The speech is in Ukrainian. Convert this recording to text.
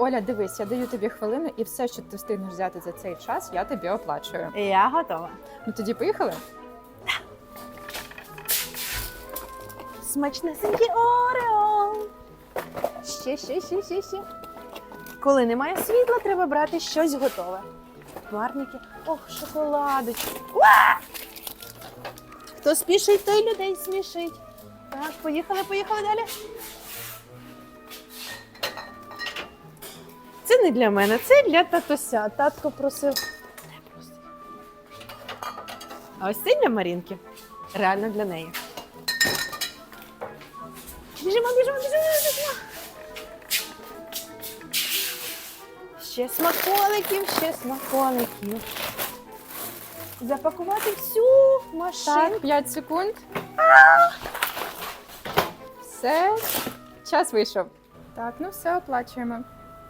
Оля, дивись, я даю тобі хвилину, і все, що ти встигнеш взяти за цей час, я тобі оплачую. Я готова. Ну тоді поїхали? Смачнесенькі Орео. Ще, ще, ще, ще, ще. Коли немає світла, треба брати щось готове. Варники. Ох, шоколадочки. Уа! Хто спішить, той людей смішить. Так, поїхали, поїхали далі. Це не для мене, це для татуся. Татко просив. Не просив. А ось це для Марінки. Реально для неї. Біжимо, біжимо, біжимо, біжимо. Ще смаколиків, ще смаколиків. Запакувати всю машинку. Так, 5 секунд. Все, час вийшов. Так, ну все, оплачуємо.